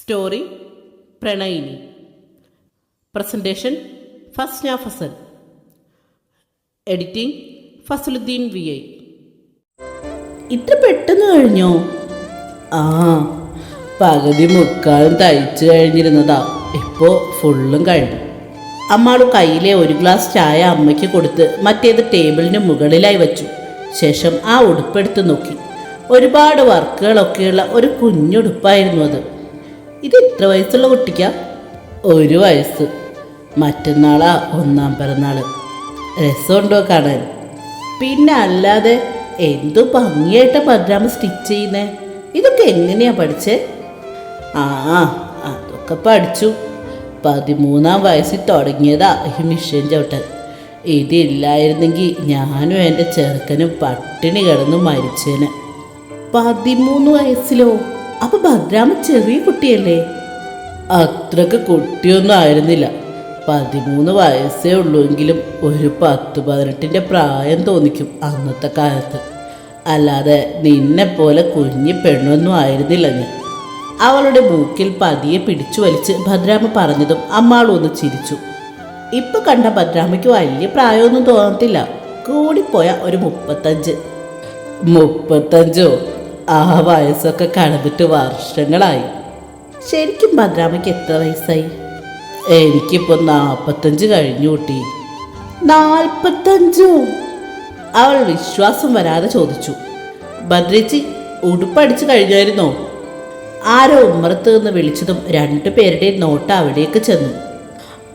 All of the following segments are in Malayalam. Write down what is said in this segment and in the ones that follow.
Story Pranayini. Presentation Fasna Fasal editing Fasaluddeen V I. ഇത്ര പെട്ടെന്ന് കഴിഞ്ഞോ? ആ പകുതി മുക്കാലും തയ്ച്ചു കഴിഞ്ഞിരുന്നതാ. ഇപ്പോ ഫുള്ളും കഴിഞ്ഞു. അമ്മാളു കയ്യിലെ ഒരു ഗ്ലാസ് ചായ അമ്മയ്ക്ക് കൊടുത്ത് മറ്റേത് ടേബിളിന് മുകളിലായി വെച്ചു. ശേഷം ആ ഉടുപ്പെടുത്ത് നോക്കി. ഒരുപാട് വർക്കുകളൊക്കെയുള്ള ഒരു കുഞ്ഞുടുപ്പായിരുന്നു അത്. ഇത് എത്ര വയസ്സുള്ള കുട്ടിക്കാ? ഒരു വയസ്സ്. മറ്റന്നാളാ ഒന്നാം പിറന്നാൾ രസമുണ്ടോ കാണാൻ? പിന്നെ അല്ലാതെ എന്തു ഭംഗിയായിട്ട് പദ്രാമ സ്റ്റിച്ച് ചെയ്യുന്നേ? ഇതൊക്കെ എങ്ങനെയാ പഠിച്ചേ? ആ അതൊക്കെ പഠിച്ചു. പതിമൂന്നാം വയസ്സിൽ തുടങ്ങിയതാ ഈ മിഷൻ ചവിട്ടൻ ഇതില്ലായിരുന്നെങ്കിൽ ഞാനും എന്റെ ചെറുക്കനും പട്ടിണി കിടന്നു മരിച്ചേനെ. പതിമൂന്ന് വയസ്സിലോ? അപ്പൊ ഭദ്രാമ ചെറിയ കുട്ടിയല്ലേ? അത്രയ്ക്ക് കുട്ടിയൊന്നും ആയിരുന്നില്ല. പതിമൂന്ന് വയസ്സേ ഉള്ളൂവെങ്കിലും ഒരു പത്ത് പതിനെട്ടിന്റെ പ്രായം തോന്നിക്കും അന്നത്തെ കാലത്ത്. അല്ലാതെ നിന്നെ പോലെ കുഞ്ഞി പെണ്ണൊന്നും ആയിരുന്നില്ല ഞാൻ. അവളുടെ മൂക്കിൽ പതിയെ പിടിച്ചു വലിച്ച് ഭദ്രാമ പറഞ്ഞതും അമ്മാളൊന്ന് ചിരിച്ചു. ഇപ്പൊ കണ്ട ഭദ്രാമയ്ക്ക് വലിയ പ്രായമൊന്നും തോന്നത്തില്ല. കൂടിപ്പോയ ഒരു മുപ്പത്തഞ്ച്. മുപ്പത്തഞ്ചോ? ആ വയസ്സൊക്കെ കടന്നിട്ട് വർഷങ്ങളായി. ശരിക്കും ഭദ്രാമയ്ക്ക് എത്ര വയസ്സായി? എനിക്കിപ്പോൾ നാൽപ്പത്തഞ്ച് കഴിഞ്ഞു കൂട്ടി. നാൽപ്പത്തഞ്ചോ അവൾ വിശ്വാസം വരാതെ ചോദിച്ചു. ഭദ്രേച്ചി ഉടുപ്പടിച്ചു കഴിഞ്ഞായിരുന്നോ? ആരോ ഉമ്മറത്ത് നിന്ന് വിളിച്ചതും രണ്ടു പേരുടെയും നോട്ട് അവിടേക്ക് ചെന്നു.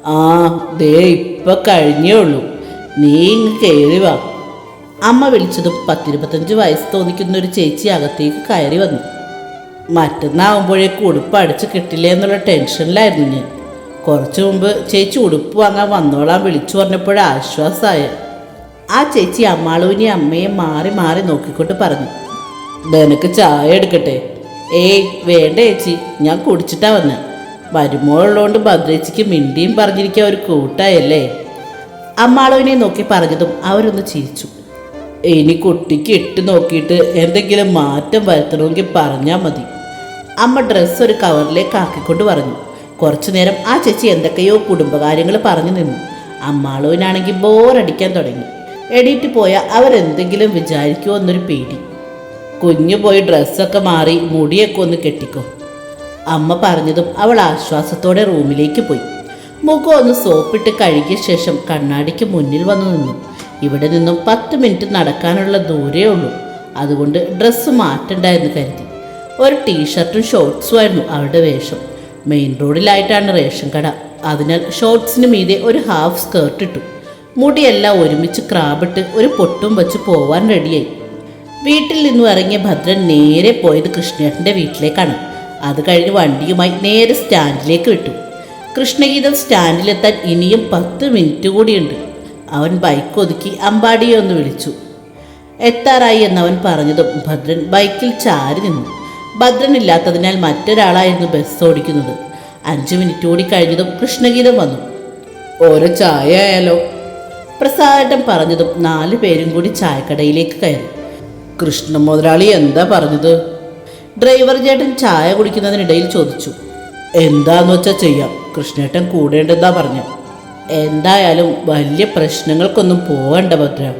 ആ ദേ ഇപ്പൊ കഴിഞ്ഞേ ഉള്ളൂ. നീ ഇങ്ങ് കയറി വാ. അമ്മ വിളിച്ചതും പത്തിരുപത്തഞ്ച് വയസ്സ് തോന്നിക്കുന്ന ഒരു ചേച്ചി അകത്തേക്ക് കയറി വന്നു. മറ്റന്നാവുമ്പോഴേക്ക് ഉടുപ്പ് അടിച്ച് കിട്ടില്ലേ എന്നുള്ള ടെൻഷനിലായിരുന്നു ഞാൻ. കുറച്ചു മുമ്പ് ചേച്ചി ഉടുപ്പ് വാങ്ങാൻ വന്നോളാം വിളിച്ചു പറഞ്ഞപ്പോഴേ ആശ്വാസമായ ആ ചേച്ചി അമ്മാളുവിനെ അമ്മയെ മാറി മാറി നോക്കിക്കൊണ്ട് പറഞ്ഞു നിനക്ക് ചായ എടുക്കട്ടെ? ഏയ് വേണ്ട ചേച്ചി ഞാൻ കുടിച്ചിട്ടാ വന്നെ. വരുമ്പോഴുള്ളതുകൊണ്ട് ഭദ്രേച്ചിക്ക് മിണ്ടിയും പറഞ്ഞിരിക്കാൻ ഒരു കൂട്ടായല്ലേ? അമ്മാളുവിനെ നോക്കി പറഞ്ഞതും അവരൊന്ന് ചിരിച്ചു. ഇനി കുട്ടിക്ക് ഇട്ട് നോക്കിയിട്ട് എന്തെങ്കിലും മാറ്റം വരുത്തണമെങ്കിൽ പറഞ്ഞാൽ മതി. അമ്മ ഡ്രസ്സ് ഒരു കവറിലേക്ക് ആക്കിക്കൊണ്ട് പറഞ്ഞു. കുറച്ചു നേരം ആ ചേച്ചി എന്തൊക്കെയോ കുടുംബകാര്യങ്ങൾ പറഞ്ഞു നിന്നു. അമ്മാളുവിനാണെങ്കിൽ ബോറടിക്കാൻ തുടങ്ങി. എണീറ്റ് പോയാൽ അവരെന്തെങ്കിലും വിചാരിക്കുമോ എന്നൊരു പേടി. കുഞ്ഞു പോയി ഡ്രസ്സൊക്കെ മാറി മുടിയൊക്കെ ഒന്ന് കെട്ടിക്കോ. അമ്മ പറഞ്ഞതും അവൾ ആശ്വാസത്തോടെ റൂമിലേക്ക് പോയി. മുഖം ഒന്ന് സോപ്പിട്ട് കഴുകിയ ശേഷം കണ്ണാടിക്ക് മുന്നിൽ വന്നു നിന്നു. ഇവിടെ നിന്നും പത്ത് മിനിറ്റ് നടക്കാനുള്ള ദൂരേ ഉള്ളൂ. അതുകൊണ്ട് ഡ്രസ്സ് മാറ്റണ്ട എന്ന് കരുതി. ഒരു ടീഷർട്ടും ഷോർട്സും ആയിരുന്നു അവരുടെ വേഷം. മെയിൻ റോഡിലായിട്ടാണ് റേഷൻ കട. അതിനാൽ ഷോർട്സിന് മീതെ ഒരു ഹാഫ് സ്കേർട്ട് ഇട്ടു. മുടിയെല്ലാം ഒരുമിച്ച് ക്രാബിട്ട് ഒരു പൊട്ടും വെച്ച് പോവാൻ റെഡിയായി വീട്ടിൽ നിന്നും ഇറങ്ങിയ ഭദ്രൻ നേരെ പോയത് കൃഷ്ണേട്ടന്റെ വീട്ടിലേക്കാണ്. അത് കഴിഞ്ഞ് വണ്ടിയുമായി നേരെ സ്റ്റാൻഡിലേക്ക് വിട്ടു. കൃഷ്ണഗീതം സ്റ്റാൻഡിലെത്താൻ ഇനിയും പത്ത് മിനിറ്റ് കൂടിയുണ്ട്. അവൻ ബൈക്ക് ഒതുക്കി അമ്പാടിയെ ഒന്ന് വിളിച്ചു. എത്താറായി എന്നവൻ പറഞ്ഞതും ഭദ്രൻ ബൈക്കിൽ ചാരി നിന്നു. ഭദ്രൻ ഇല്ലാത്തതിനാൽ മറ്റൊരാളായിരുന്നു ബസ് ഓടിക്കുന്നത്. അഞ്ചു മിനിറ്റ് കൂടി കഴിഞ്ഞതും കൃഷ്ണഗീതം വന്നു. ഓരോ ചായ ആയാലോ പ്രസാദം പറഞ്ഞതും നാല് പേരും കൂടി ചായക്കടയിലേക്ക് കയറി. കൃഷ്ണ മുതലാളി എന്താ പറഞ്ഞത്? ഡ്രൈവർ ചേട്ടൻ ചായ കുടിക്കുന്നതിനിടയിൽ ചോദിച്ചു. എന്താന്ന് വെച്ചാൽ ചെയ്യാം. കൃഷ്ണേട്ടൻ കൂടേണ്ടെന്നാ പറഞ്ഞു. എന്തായാലും വലിയ പ്രശ്നങ്ങൾക്കൊന്നും പോകണ്ട ഭദ്ര.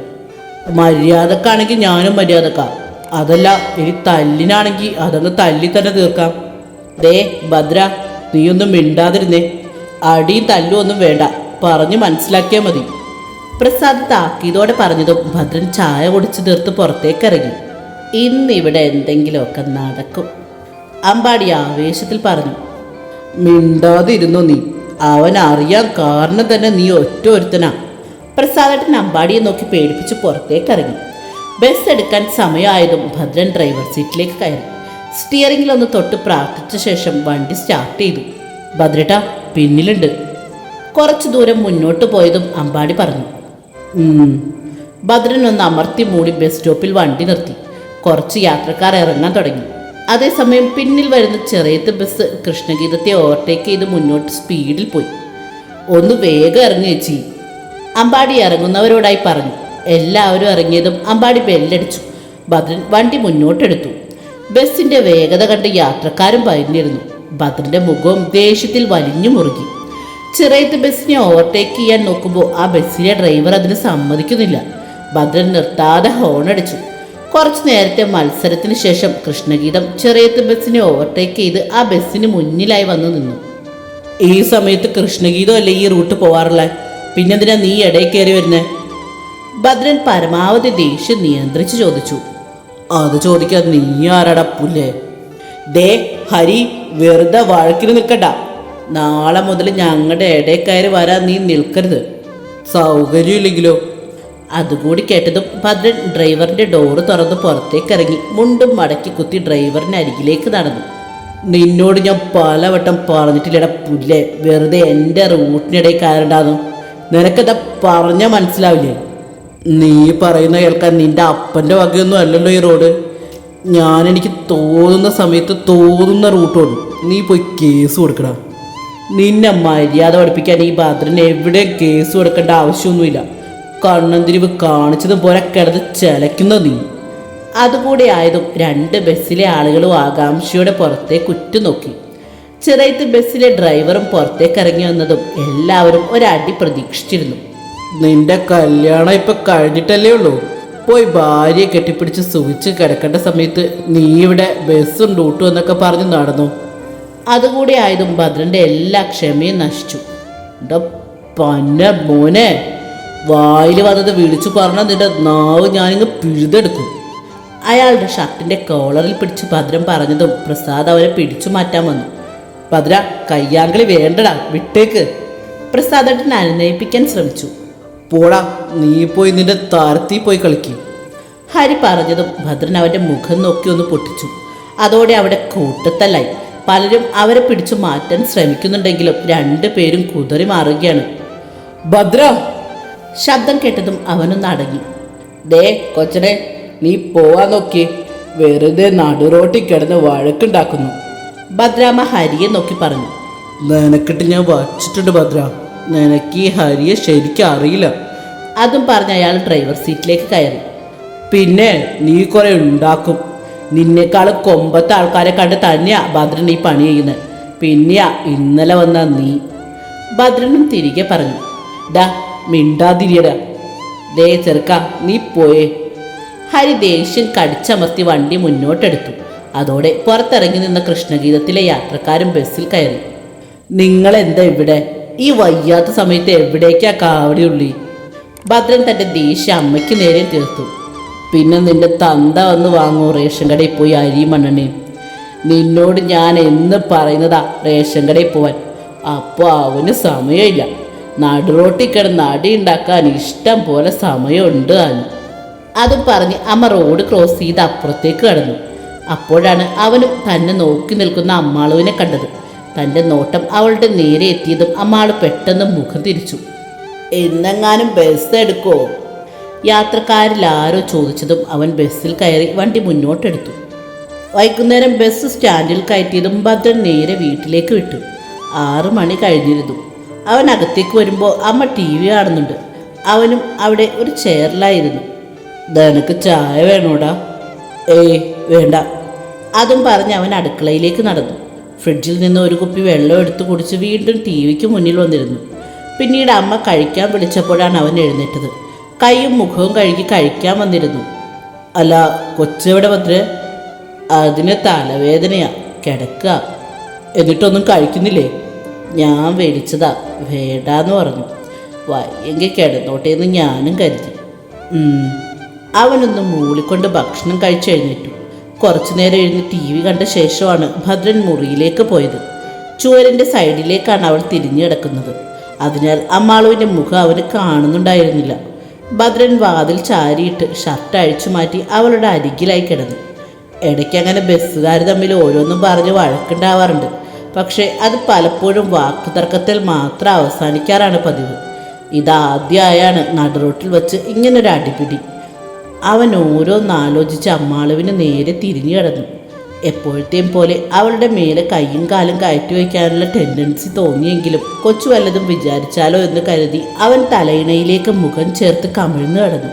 മര്യാദക്കാണെങ്കിൽ ഞാനും മര്യാദക്കാ. അതല്ല ഇനി തല്ലിനാണെങ്കിൽ അതങ്ങ് തല്ലി തന്നെ തീർക്കാം. ദേ ഭദ്ര നീയൊന്നും മിണ്ടാതിരുന്നേ. അടിയും തല്ലും ഒന്നും വേണ്ട. പറഞ്ഞു മനസ്സിലാക്കിയാൽ മതി. പ്രസാദ് താക്കീതോടെ പറഞ്ഞതും ഭദ്രൻ ചായ കുടിച്ച് തീർത്ത് പുറത്തേക്ക് ഇറങ്ങി ഇന്നിവിടെ എന്തെങ്കിലുമൊക്കെ നടക്കും. അമ്പാടി ആവേശത്തിൽ പറഞ്ഞു മിണ്ടാതിരുന്നു നീ? അവൻ അറിയാൻ കാരണം തന്നെ നീ ഒറ്റ ഒരുത്തനാ. പ്രസാദേട്ടൻ അമ്പാടിയെ നോക്കി പേടിപ്പിച്ച് പുറത്തേക്ക് ഇറങ്ങി ബസ് എടുക്കാൻ സമയമായതും ഭദ്രൻ ഡ്രൈവർ സീറ്റിലേക്ക് കയറി. സ്റ്റിയറിംഗിൽ ഒന്ന് തൊട്ട് പ്രാർത്ഥിച്ച ശേഷം വണ്ടി സ്റ്റാർട്ട് ചെയ്തു. ഭദ്രട്ട പിന്നിലുണ്ട്. കുറച്ച് ദൂരം മുന്നോട്ട് പോയതും അമ്പാടി പറഞ്ഞു. ഭദ്രൻ ഒന്ന് അമർത്തി മൂടി ബസ് സ്റ്റോപ്പിൽ വണ്ടി നിർത്തി. കുറച്ച് യാത്രക്കാർ ഇറങ്ങാൻ തുടങ്ങി. അതേസമയം പിന്നിൽ വരുന്ന ചെറിയത്ത് ബസ് കൃഷ്ണഗീതത്തെ ഓവർടേക്ക് ചെയ്ത് മുന്നോട്ട് സ്പീഡിൽ പോയി. ഒന്ന് വേഗം ഇറങ്ങി വെച്ചി അമ്പാടി ഇറങ്ങുന്നവരോടായി പറഞ്ഞു. എല്ലാവരും ഇറങ്ങിയതും അമ്പാടി ബെല്ലടിച്ചു ഭദ്രൻ വണ്ടി മുന്നോട്ടെടുത്തു. ബസ്സിന്റെ വേഗത കണ്ട് യാത്രക്കാരും ഭയന്നിരുന്നു ഭദ്രന്റെ മുഖവും ദേഷ്യത്തിൽ വലിഞ്ഞു മുറുകി. ചെറിയത്ത് ബസ്സിനെ ഓവർടേക്ക് ചെയ്യാൻ നോക്കുമ്പോൾ ആ ബസ്സിലെ ഡ്രൈവർ അതിന് സമ്മതിക്കുന്നില്ല. ഭദ്രൻ നിർത്താതെ ഹോൺ അടിച്ചു. കുറച്ചു നേരത്തെ മത്സരത്തിന് ശേഷം കൃഷ്ണഗീതം ചെറിയത്ത് ബസ്സിനെ ഓവർടേക്ക് ചെയ്ത് ആ ബസ്സിന് മുന്നിലായി വന്നു നിന്നു. ഈ സമയത്ത് കൃഷ്ണഗീതം അല്ലേ ഈ റൂട്ട് പോവാറില്ല പിന്നെന്തിനാ നീ ഇടയിൽ കയറി വരുന്നേ? ഭദ്രൻ പരമാവധി ദേഷ്യം നിയന്ത്രിച്ച് ചോദിച്ചു. അത് ചോദിക്കാൻ നീ ആരാടാ പുല്ലേ? ദേ ഹരി വെറുതെ വഴക്കിന് നിൽക്കണ്ട. നാളെ മുതൽ ഞങ്ങളുടെ ഇടയിൽ കയറി വരാൻ നീ നിൽക്കരുത്. സൗകര്യമില്ലെങ്കിലോ? അതുകൂടി കേട്ടതും ഭദ്രൻ ഡ്രൈവറിന്റെ ഡോറ് തുറന്ന് പുറത്തേക്ക് ഇറങ്ങി മുണ്ടും മടക്കി കുത്തി ഡ്രൈവറിന്റെ അരികിലേക്ക് നടന്നു. നിന്നോട് ഞാൻ പലവട്ടം പറഞ്ഞിട്ടില്ലട പുല്ലേ വെറുതെ എന്റെ റൂട്ടിനിടയിൽ കയറണ്ടാന്നു. നിനക്കതാ പറഞ്ഞാൽ മനസ്സിലാവില്ലേ? നീ പറയുന്ന കേൾക്കാൻ നിന്റെ അപ്പന്റെ വകയൊന്നും അല്ലല്ലോ ഈ റോഡ് ഞാൻ എനിക്ക് തോന്നുന്ന സമയത്ത് തോന്നുന്ന റൂട്ട് ഓടും നീ പോയി കേസ് കൊടുക്കടാ. നിന്നെ മര്യാദ പഠിപ്പിക്കാൻ ഈ ഭദ്രൻ എവിടെ കേസ് കൊടുക്കേണ്ട ആവശ്യമൊന്നുമില്ല. കണ്ണന്തിരിവ് കാണിച്ചതും പോലെ കിടന്ന് ചലയ്ക്കുന്ന നീ. അതുകൂടെ ആയതും രണ്ട് ബസ്സിലെ ആളുകളും ആകാംക്ഷയോടെ പുറത്തേക്ക് ഉറ്റുനോക്കി ചെറിയത്ത് ബസ്സിലെ ഡ്രൈവറും പുറത്തേക്ക് ഇറങ്ങി വന്നതും എല്ലാവരും ഒരടി പ്രതീക്ഷിച്ചിരുന്നു. നിന്റെ കല്യാണം ഇപ്പൊ കഴിഞ്ഞിട്ടല്ലേ ഉള്ളൂ? പോയി ഭാര്യയെ കെട്ടിപ്പിടിച്ച് സുഖിച്ച് കിടക്കേണ്ട സമയത്ത് നീ ഇവിടെ ബസ്സും ഡൂട്ടും എന്നൊക്കെ പറഞ്ഞ് നടന്നു? അതുകൂടി ആയതും ഭദ്രന്റെ എല്ലാ ക്ഷമയും നശിച്ചു. പന്ന മോനെ വായിൽ വന്നത് വിളിച്ചു പറഞ്ഞാൽ നിന്റെ നാവ് ഞാനിങ്ങ് പിഴുതെടുക്കും. അയാളുടെ ഷർട്ടിന്റെ കോളറിൽ പിടിച്ച് ഭദ്രം പറഞ്ഞതും പ്രസാദ് അവനെ പിടിച്ചു മാറ്റാൻ വന്നു. ഭദ്ര കയ്യാങ്കളി വേണ്ടടാ വിട്ടേക്ക്. പ്രസാദ് ഏട്ടൻ അനുനയിപ്പിക്കാൻ ശ്രമിച്ചു. പോടാ നീ പോയി നിന്റെ താരത്തി പോയി കളിക്കും. ഹരി പറഞ്ഞതും ഭദ്രൻ അവന്റെ മുഖം നോക്കി ഒന്ന് പൊട്ടിച്ചു. അതോടെ അവിടെ കൂട്ടത്തല്ലായി. പലരും അവരെ പിടിച്ചു മാറ്റാൻ ശ്രമിക്കുന്നുണ്ടെങ്കിലും രണ്ടു പേരും കുതറി മാറുകയാണ്. ഭദ്ര ശബ്ദം കേട്ടതും അവനൊന്ന് അടങ്ങി ദേ കൊച്ചനെ നീ പോവാൻ നോക്കി. വെറുതെ നടുറോട്ടിൽ കിടന്ന് വഴക്കുണ്ടാക്കുന്നു. ഭദ്രാമ്മ ഹരിയെ നോക്കി പറഞ്ഞു. നിനക്കിട്ട് ഞാൻ വച്ചിട്ടുണ്ട് ഭദ്ര. നിനക്ക് ഈ ഹരിയെ ശരിക്കും അറിയില്ല. അതും പറഞ്ഞ് അയാൾ ഡ്രൈവർ സീറ്റിലേക്ക് കയറി. പിന്നെ നീ കുറെ ഉണ്ടാക്കും. നിന്നേക്കാൾ കൊമ്പത്തെ ആൾക്കാരെ കണ്ട് തന്നെയാ ഭദ്രൻ ഈ പണി ചെയ്യുന്നത് പിന്നെയാ ഇന്നലെ വന്ന നീ. ഭദ്രനും തിരികെ പറഞ്ഞു. ഡാ മിണ്ടാതിരിയടാ. ദേ ചെറുക്ക നീ പോയേ. ഹരി ദേഷ്യം കടിച്ചമർത്തി വണ്ടി മുന്നോട്ടെടുത്തു. അതോടെ പുറത്തിറങ്ങി നിന്ന കൃഷ്ണഗീതത്തിലെ യാത്രക്കാരും ബസ്സിൽ കയറി. നിങ്ങൾ എന്താ ഇവിടെ? ഈ വയ്യാത്ത സമയത്ത് എവിടേക്കാ കാവടിയുള്ളി? ഭദ്രൻ തന്റെ ദേഷ്യം അമ്മയ്ക്ക് നേരെ തീർത്തു. പിന്നെ നിന്റെ തന്ത വന്ന് വാങ്ങൂ റേഷൻ കടയിൽ പോയി അരിയും മണ്ണെണ്ണയും നിന്നോട് ഞാൻ എന്ന് പറയുന്നതാ റേഷൻ കടയിൽ പോവാൻ. അപ്പോൾ അവന് സമയമില്ല. നടുറോട്ടിൽ കിടന്ന് അടിയുണ്ടാക്കാൻ ഇഷ്ടം പോലെ സമയമുണ്ട് താനും അതും പറഞ്ഞ് അമ്മ റോഡ് ക്രോസ് ചെയ്ത് അപ്പുറത്തേക്ക് കടന്നു. അപ്പോഴാണ് അവനും തന്നെ നോക്കി നിൽക്കുന്ന അമ്മാളുവിനെ കണ്ടത്. തന്റെ നോട്ടം അവളുടെ നേരെ എത്തിയതും അമ്മാൾ പെട്ടെന്ന് മുഖം തിരിച്ചു. എന്നെങ്ങാനും ബസ് എടുക്കോ? യാത്രക്കാരിൽ ആരോ ചോദിച്ചതും അവൻ ബസ്സിൽ കയറി വണ്ടി മുന്നോട്ടെടുത്തു. വൈകുന്നേരം ബസ് സ്റ്റാൻഡിൽ കയറ്റിയതും ഭദ്രൻ നേരെ വീട്ടിലേക്ക് വിട്ടു. ആറു മണി കഴിഞ്ഞിരുന്നു. അവൻ അകത്തേക്ക് വരുമ്പോൾ അമ്മ ടി വി കാണുന്നുണ്ട്. അവനും അവിടെ ഒരു ചെയറിലായിരുന്നു. നിനക്ക് ചായ വേണോടാ? ഏയ് വേണ്ട. അതും പറഞ്ഞ് അവൻ അടുക്കളയിലേക്ക് നടന്നു. ഫ്രിഡ്ജിൽ നിന്ന് ഒരു കുപ്പി വെള്ളം എടുത്ത് കുടിച്ച് വീണ്ടും ടി വിക്ക് മുന്നിൽ വന്നിരുന്നു. പിന്നീട് അമ്മ കഴിക്കാൻ വിളിച്ചപ്പോഴാണ് അവൻ എഴുന്നേറ്റത്. കൈയും മുഖവും കഴുകി കഴിക്കാൻ വന്നിരുന്നു. അല്ല കൊച്ചെവിടെ വന്നത് അതിന് തലവേദനയാ. കിടക്കുക എന്നിട്ടൊന്നും കഴിക്കുന്നില്ലേ? ഞാൻ വേടിച്ചതാ. വേണ്ടാന്ന് പറഞ്ഞു. വയ്യെങ്കിൽ കിടന്നോട്ടെ എന്ന് ഞാനും കരുതി. അവനൊന്ന് മൂളിക്കൊണ്ട് ഭക്ഷണം കഴിച്ചു കഴിഞ്ഞിട്ടു കുറച്ചു നേരം എഴുന്ന് ടി വി കണ്ട ശേഷമാണ് ഭദ്രൻ മുറിയിലേക്ക് പോയത്. ചുവരിന്റെ സൈഡിലേക്കാണ് അവൾ തിരിഞ്ഞു കിടക്കുന്നത്. അതിനാൽ അമ്മാളുവിന്റെ മുഖം അവന് കാണുന്നുണ്ടായിരുന്നില്ല. ഭദ്രൻ വാതിൽ ചാരിയിട്ട് ഷർട്ട് അഴിച്ചു മാറ്റി അവളുടെ അരികിലായി കിടന്നു. ഇടയ്ക്ക് അങ്ങനെ ബസ്സുകാർ തമ്മിൽ ഓരോന്നും പറഞ്ഞ് വഴക്കുണ്ടാവാറുണ്ട്. പക്ഷേ അത് പലപ്പോഴും വാക്കുതർക്കത്തിൽ മാത്രം അവസാനിക്കാറാണ് പതിവ്. ഇതാദ്യമായാണ് നടുറോട്ടിൽ വെച്ച് ഇങ്ങനൊരു അടിപിടി. അവൻ ഓരോന്നാലോചിച്ച് അമ്മാളുവിന് നേരെ തിരിഞ്ഞു കിടന്നു. എപ്പോഴത്തെയും പോലെ അവളുടെ മേലെ കൈയും കാലും കയറ്റി വയ്ക്കാനുള്ള ടെൻഡൻസി തോന്നിയെങ്കിലും കൊച്ചു വല്ലതും വിചാരിച്ചാലോ എന്ന് കരുതി അവൻ തലയിണയിലേക്ക് മുഖം ചേർത്ത് കമിഴ്ന്നു കിടന്നു.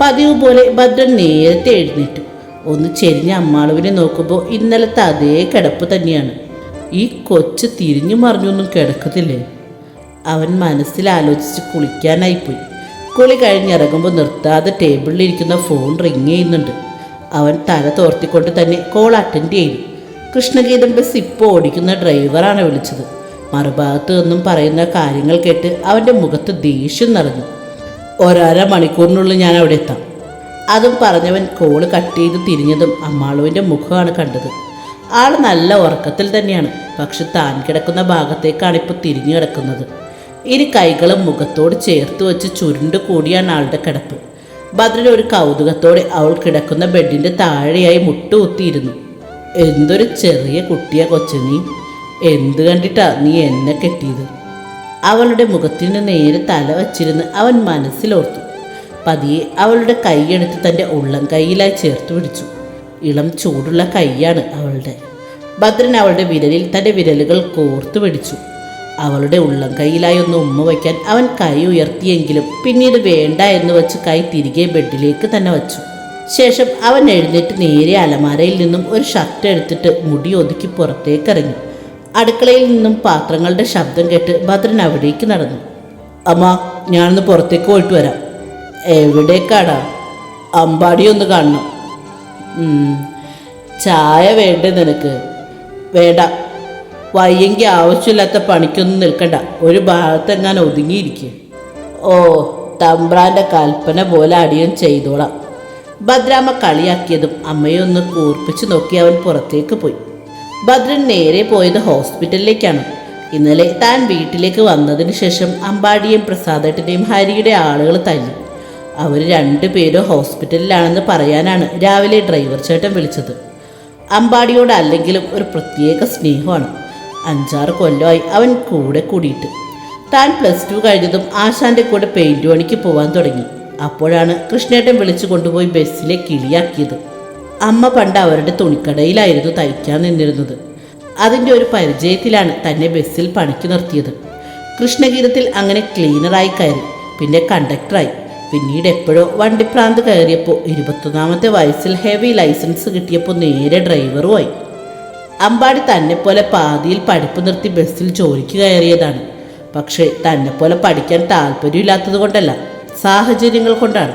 പതിവ് പോലെ ഭദ്രൻ നേരത്തെ എഴുന്നേറ്റു. ഒന്ന് ചെരിഞ്ഞ അമ്മാളുവിനെ നോക്കുമ്പോൾ ഇന്നലത്തെ അതേ കിടപ്പ് തന്നെയാണ്. ഈ കൊച്ച് തിരിഞ്ഞു മറിഞ്ഞൊന്നും കിടക്കത്തില്ലേ? അവൻ മനസ്സിൽ ആലോചിച്ച് കുളിക്കാനായിപ്പോയി കുളി കഴിഞ്ഞിറങ്ങുമ്പോൾ നിർത്താതെ ടേബിളിലിരിക്കുന്ന ഫോൺ റിങ് ചെയ്യുന്നുണ്ട്. അവൻ തല തോർത്തിക്കൊണ്ട് തന്നെ കോൾ അറ്റൻഡ് ചെയ്തു. കൃഷ്ണഗീതം ബസ് ഇപ്പോൾ ഓടിക്കുന്ന ഡ്രൈവറാണ് വിളിച്ചത്. മറുഭാഗത്ത് നിന്നും പറയുന്ന കാര്യങ്ങൾ കേട്ട് അവന്റെ മുഖത്ത് ദേഷ്യം നിറഞ്ഞു. ഒരര മണിക്കൂറിനുള്ളിൽ ഞാൻ അവിടെ എത്താം. അതും പറഞ്ഞവൻ കോൾ കട്ട് ചെയ്ത് തിരിഞ്ഞതും അമ്മാളുവിന്റെ മുഖമാണ് കണ്ടത്. ആൾ നല്ല ഉറക്കത്തിൽ തന്നെയാണ്. പക്ഷെ താൻ കിടക്കുന്ന ഭാഗത്തേക്കാണ് ഇപ്പോൾ തിരിഞ്ഞു കിടക്കുന്നത്. ഇനി കൈകളും മുഖത്തോട് ചേർത്ത് വെച്ച് ചുരുണ്ട് കൂടിയാണ് ആളുടെ കിടപ്പ്. ഭദ്രൻ ഒരു കൗതുകത്തോടെ അവൾ കിടക്കുന്ന ബെഡിന്റെ താഴെയായി മുട്ടുകുത്തിയിരുന്നു. എന്തൊരു ചെറിയ കുട്ടിയാ കൊച്ചു നീ എന്ത് കണ്ടിട്ടാ നീ എന്നെ കെട്ടിയത്? അവളുടെ മുഖത്തിന് നേരെ തല വച്ചിരുന്ന് അവൻ മനസ്സിലോർത്തു. പതിയെ അവളുടെ കൈയെടുത്ത് തന്റെ ഉള്ളം കൈയിലായി ചേർത്ത് പിടിച്ചു. ഇളം ചൂടുള്ള കൈയാണ് അവളുടെ. ഭദ്രൻ അവളുടെ വിരലിൽ തന്റെ വിരലുകൾ കോർത്തു പിടിച്ചു. അവളുടെ ഉള്ളം കൈയിലായി ഒന്ന് ഉമ്മ വയ്ക്കാൻ അവൻ കൈ ഉയർത്തിയെങ്കിലും പിന്നീട് വേണ്ട എന്ന് വെച്ച് കൈ തിരികെ ബെഡിലേക്ക് തന്നെ വച്ചു. ശേഷം അവൻ എഴുന്നേറ്റ് നേരെ അലമാരയിൽ നിന്നും ഒരു ഷർട്ട് എടുത്തിട്ട് മുടി ഒതുക്കി പുറത്തേക്കിറങ്ങി. അടുക്കളയിൽ നിന്നും പാത്രങ്ങളുടെ ശബ്ദം കേട്ട് ഭദ്രൻ അവിടേക്ക് നടന്നു. അമ്മ ഞാനൊന്ന് പുറത്തേക്ക് പോയിട്ട് വരാം. എവിടേക്കാടാ? അമ്പാടി ഒന്ന് കാണണം. ചായ വേണ്ട നിനക്ക്? വേണ്ട. വയ്യെങ്കിൽ ആവശ്യമില്ലാത്ത പണിക്കൊന്നും നിൽക്കണ്ട. ഒരു ഭാഗത്തെങ്ങാൻ ഒതുങ്ങിയിരിക്കും. ഓ തമ്പ്രാന്റെ കൽപ്പന പോലെ അടിയൻ ചെയ്തോളാം. ഭദ്രാമ്മ കളിയാക്കിയതും അമ്മയെ ഒന്ന് കൂർപ്പിച്ച് നോക്കി അവൻ പുറത്തേക്ക് പോയി. ഭദ്രൻ നേരെ പോയത് ഹോസ്പിറ്റലിലേക്കാണ്. ഇന്നലെ താൻ വീട്ടിലേക്ക് വന്നതിന് ശേഷം അമ്പാടിയും പ്രസാദേട്ടിന്റെയും ഹരിയുടെ ആളുകൾ തല്ലി. അവർ രണ്ടുപേരും ഹോസ്പിറ്റലിലാണെന്ന് പറയാനാണ് രാവിലെ ഡ്രൈവർ ചേട്ടൻ വിളിച്ചത്. അമ്പാടിയോട് അല്ലെങ്കിലും ഒരു പ്രത്യേക സ്നേഹമാണ്. അഞ്ചാറ് കൊല്ലമായി അവൻ കൂടെ കൂടിയിട്ട്. താൻ പ്ലസ് ടു കഴിഞ്ഞതും ആശാന്റെ കൂടെ പെയിന്റ് പണിക്ക് പോവാൻ തുടങ്ങി. അപ്പോഴാണ് കൃഷ്ണേട്ടൻ വിളിച്ചു കൊണ്ടുപോയി ബസ്സിലെ കിളിയാക്കിയത്. അമ്മ പണ്ട് അവരുടെ തുണിക്കടയിലായിരുന്നു തയ്ക്കാൻ നിന്നിരുന്നത്. അതിന്റെ ഒരു പരിചയത്തിലാണ് തന്നെ ബസ്സിൽ പണിക്ക് നിർത്തിയത്. കൃഷ്ണഗീതത്തിൽ അങ്ങനെ ക്ലീനറായി കയറി പിന്നെ കണ്ടക്ടറായി പിന്നീട് എപ്പോഴോ വണ്ടിപ്രാന്ത് കയറിയപ്പോൾ ഇരുപത്തൊന്നാമത്തെ വയസ്സിൽ ഹെവി ലൈസൻസ് കിട്ടിയപ്പോൾ നേരെ ഡ്രൈവറുമായി അമ്പാടി തന്നെപ്പോലെ പാതിയിൽ പഠിപ്പ് നിർത്തി ബസ്സിൽ ജോലിക്ക് കയറിയതാണ്. പക്ഷേ തന്നെപ്പോലെ പഠിക്കാൻ താല്പര്യമില്ലാത്തത് കൊണ്ടല്ല സാഹചര്യങ്ങൾ കൊണ്ടാണ്.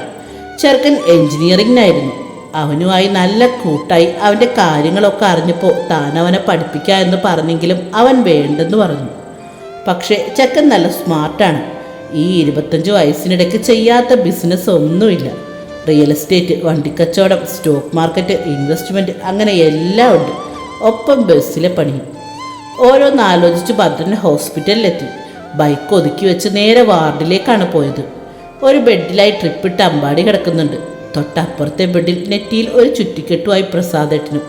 ചെറുക്കൻ എൻജിനീയറിംഗിനായിരുന്നു അവനുമായി നല്ല കൂട്ടായി അവന്റെ കാര്യങ്ങളൊക്കെ അറിഞ്ഞപ്പോൾ താൻ അവനെ പഠിപ്പിക്കുക എന്ന് പറഞ്ഞെങ്കിലും അവൻ വേണ്ടെന്ന് പറഞ്ഞു. പക്ഷേ ചെക്കൻ നല്ല സ്മാർട്ടാണ് ഈ ഇരുപത്തഞ്ച് വയസ്സിനിടയ്ക്ക് ചെയ്യാത്ത ബിസിനസ് ഒന്നുമില്ല. റിയൽ എസ്റ്റേറ്റ് വണ്ടിക്കച്ചവടം സ്റ്റോക്ക് മാർക്കറ്റ് ഇൻവെസ്റ്റ്മെന്റ് അങ്ങനെ എല്ലാം ഉണ്ട്. ഒപ്പം ബസ്സിലെ പണിയും. ഓരോന്നാലോചിച്ച് ഭദ്രൻ ഹോസ്പിറ്റലിലെത്തി. ബൈക്ക് ഒതുക്കി വെച്ച് നേരെ വാർഡിലേക്കാണ് പോയത്. ഒരു ബെഡിലായി ട്രിപ്പിട്ട് അമ്പാടി കിടക്കുന്നുണ്ട്. തൊട്ടപ്പുറത്തെ ബെഡിൽ നെറ്റിയിൽ ഒരു ചുറ്റിക്കെട്ടുമായി പ്രസാദേട്ടനും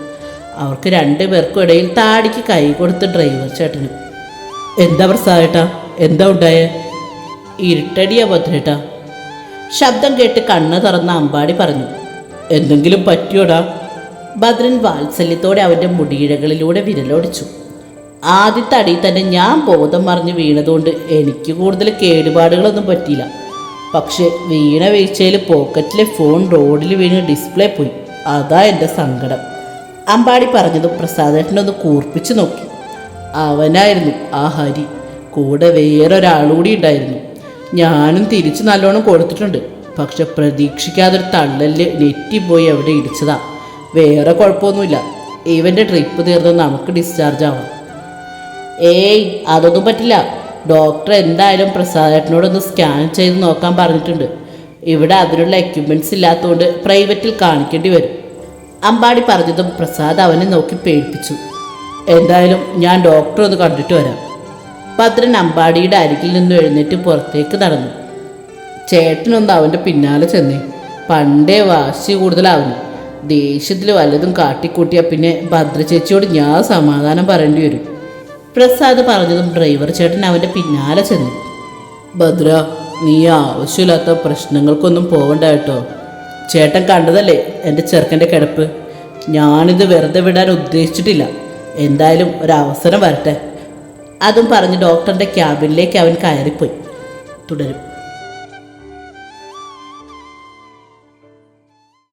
അവർക്ക് രണ്ടു പേർക്കും ഇടയിൽ താടിക്ക് കൈ കൊടുത്ത് ഡ്രൈവർ ചേട്ടനും. എന്താ പ്രസാദേട്ടാ എന്താ ഉണ്ടായേ? ഇരുട്ടടിയാ ഭദ്രേട്ട ശബ്ദം കേട്ട് കണ്ണ് തുറന്ന അമ്പാടി പറഞ്ഞു എന്തെങ്കിലും പറ്റിയോടാ? ഭദ്രൻ വാത്സല്യത്തോടെ അവന്റെ മുടിയിഴകളിലൂടെ വിരലോടിച്ചു. ആദ്യത്തെ അടിയിൽ തന്നെ ഞാൻ ബോധം മറിഞ്ഞ് വീണതുകൊണ്ട് എനിക്ക് കൂടുതൽ കേടുപാടുകളൊന്നും പറ്റിയില്ല. പക്ഷേ വീണ വീഴ്ചയിൽ പോക്കറ്റിലെ ഫോൺ റോഡിൽ വീണ് ഡിസ്പ്ലേ പോയി. അതാ എന്റെ സങ്കടം. അമ്പാടി പറഞ്ഞതും പ്രസാദേട്ടനൊന്ന് കൂർപ്പിച്ചു നോക്കി. അവനായിരുന്നു ആ ഹരി. കൂടെ വേറൊരാളുകൂടി ഉണ്ടായിരുന്നു. ഞാനും തിരിച്ച് നല്ലോണം കൊടുത്തിട്ടുണ്ട്. പക്ഷെ പ്രതീക്ഷിക്കാതൊരു തള്ളൽ നെറ്റിപ്പോയി അവിടെ ഇടിച്ചതാ. വേറെ കുഴപ്പമൊന്നുമില്ല. ഇവന്റെ ട്രിപ്പ് തീർന്ന് നമുക്ക് ഡിസ്ചാർജ് ആവാം. ഏയ് അതൊന്നും പറ്റില്ല. ഡോക്ടർ എന്തായാലും പ്രസാദേട്ടനോടൊന്ന് സ്കാൻ ചെയ്ത് നോക്കാൻ പറഞ്ഞിട്ടുണ്ട്. ഇവിടെ അതിനുള്ള എക്യുപ്മെന്റ്സ് ഇല്ലാത്തതുകൊണ്ട് പ്രൈവറ്റിൽ കാണിക്കേണ്ടി വരും. അമ്പാടി പറഞ്ഞതും പ്രസാദ് അവനെ നോക്കി പേടിപ്പിച്ചു. എന്തായാലും ഞാൻ ഡോക്ടറെ ഒന്ന് കണ്ടിട്ട് വരാം. ഭദ്രൻ അമ്പാടിയുടെ അരികിൽ നിന്ന് എഴുന്നേറ്റ് പുറത്തേക്ക് നടന്നു. ചേട്ടനൊന്ന് അവന്റെ പിന്നാലെ ചെന്നേ. പണ്ടേ വാശി കൂടുതലാവുന്നു. ദേഷ്യത്തിൽ വല്ലതും കാട്ടിക്കൂട്ടിയാൽ പിന്നെ ഭദ്ര ചേച്ചിയോട് ഞാൻ സമാധാനം പറയേണ്ടി വരും. പ്രസാദ് പറഞ്ഞതും ഡ്രൈവർ ചേട്ടൻ അവന്റെ പിന്നാലെ ചെന്നു. ഭദ്ര നീ ആവശ്യമില്ലാത്ത പ്രശ്നങ്ങൾക്കൊന്നും പോകണ്ട കേട്ടോ. ചേട്ടൻ കണ്ടതല്ലേ എന്റെ ചെറുക്കന്റെ കിടപ്പ്? ഞാനിത് വെറുതെ വിടാൻ ഉദ്ദേശിച്ചിട്ടില്ല. എന്തായാലും ഒരവസരം വരട്ടെ. അതും പറഞ്ഞ് ഡോക്ടറുടെ ക്യാബിനിലേക്ക് അവൻ കയറിപ്പോയി. തുടരും.